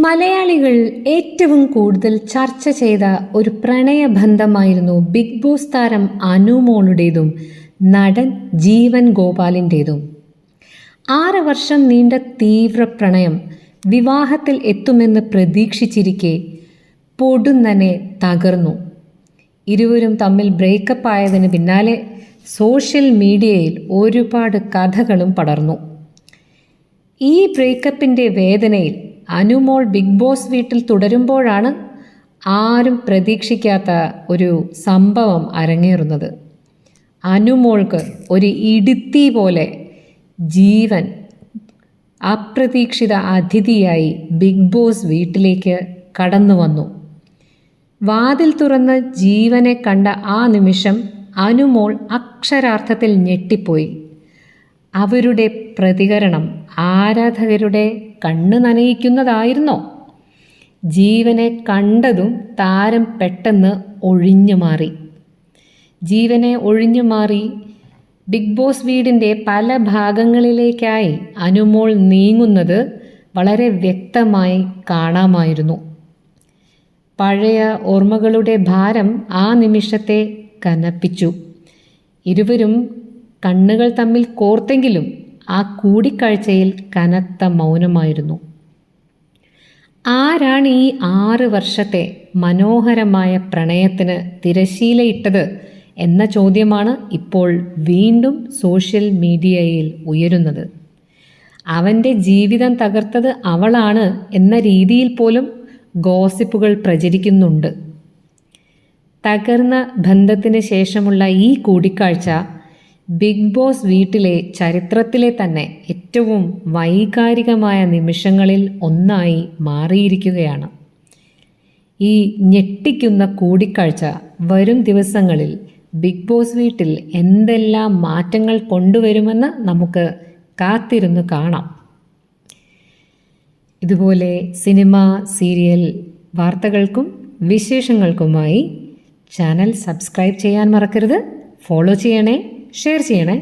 മലയാളികൾ ഏറ്റവും കൂടുതൽ ചർച്ച ചെയ്ത ഒരു പ്രണയബന്ധമായിരുന്നു ബിഗ് ബോസ് താരം അനുമോളുടേതും നടൻ ജീവൻ ഗോപാലിന്റേതും ആറ് വർഷം നീണ്ട തീവ്ര പ്രണയം വിവാഹത്തിൽ എത്തുമെന്ന് പ്രതീക്ഷിച്ചിരിക്കെ പൊടുന്നനെ തകർന്നു. ഇരുവരും തമ്മിൽ ബ്രേക്കപ്പ് ആയതിന് പിന്നാലെ സോഷ്യൽ മീഡിയയിൽ ഒരുപാട് കഥകളും പടർന്നു. ഈ ബ്രേക്കപ്പിന്റെ വേദനയിൽ അനുമോൾ ബിഗ് ബോസ് വീട്ടിൽ തുടരുമ്പോഴാണ് ആരും പ്രതീക്ഷിക്കാത്ത ഒരു സംഭവം അരങ്ങേറുന്നത്. അനുമോൾക്ക് ഒരു ഇടുത്തി പോലെ ജീവൻ അപ്രതീക്ഷിത അതിഥിയായി ബിഗ് ബോസ് വീട്ടിലേക്ക് കടന്നു വന്നു. വാതിൽ തുറന്ന് ജീവനെ കണ്ട ആ നിമിഷം അനുമോൾ അക്ഷരാർത്ഥത്തിൽ ഞെട്ടിപ്പോയി. അവരുടെ പ്രതികരണം ആരാധകരുടെ കണ്ണ് നനയിക്കുന്നതായിരുന്നോ? ജീവനെ കണ്ടതും താരം പെട്ടെന്ന് ഒഴിഞ്ഞു മാറി. ജീവനെ ഒഴിഞ്ഞു മാറി ബിഗ് ബോസ് വീടിന്റെ പല ഭാഗങ്ങളിലേക്കായി അനുമോൾ നീങ്ങുന്നത് വളരെ വ്യക്തമായി കാണാമായിരുന്നു. പഴയ ഓർമ്മകളുടെ ഭാരം ആ നിമിഷത്തെ കനപ്പിച്ചു. ഇരുവരും കണ്ണുകൾ തമ്മിൽ കോർത്തെങ്കിലും ആ കൂടിക്കാഴ്ചയിൽ കനത്ത മൗനമായിരുന്നു. ആരാണ് ഈ ആറ് വർഷത്തെ മനോഹരമായ പ്രണയത്തിന് തിരശീലയിട്ടത് എന്ന ചോദ്യമാണ് ഇപ്പോൾ വീണ്ടും സോഷ്യൽ മീഡിയയിൽ ഉയരുന്നത്. അവന്റെ ജീവിതം തകർത്തത് അവളാണ് എന്ന രീതിയിൽ പോലും ഗോസിപ്പുകൾ പ്രചരിക്കുന്നുണ്ട്. തകർന്ന ബന്ധത്തിന് ശേഷമുള്ള ഈ കൂടിക്കാഴ്ച ബിഗ് ബോസ് വീട്ടിലെ ചരിത്രത്തിലെ തന്നെ ഏറ്റവും വൈകാരികമായ നിമിഷങ്ങളിൽ ഒന്നായി മാറിയിരിക്കുകയാണ്. ഈ ഞെട്ടിക്കുന്ന കൂടിക്കാഴ്ച വരും ദിവസങ്ങളിൽ ബിഗ് ബോസ് വീട്ടിൽ എന്തെല്ലാം മാറ്റങ്ങൾ കൊണ്ടുവരുമെന്ന് നമുക്ക് കാത്തിരുന്ന് കാണാം. ഇതുപോലെ സിനിമ സീരിയൽ വാർത്തകൾക്കും വിശേഷങ്ങൾക്കുമായി ചാനൽ സബ്സ്ക്രൈബ് ചെയ്യാൻ മറക്കരുത്. ഫോളോ ചെയ്യണേ. ഷെയർ ചെയ്യണേ.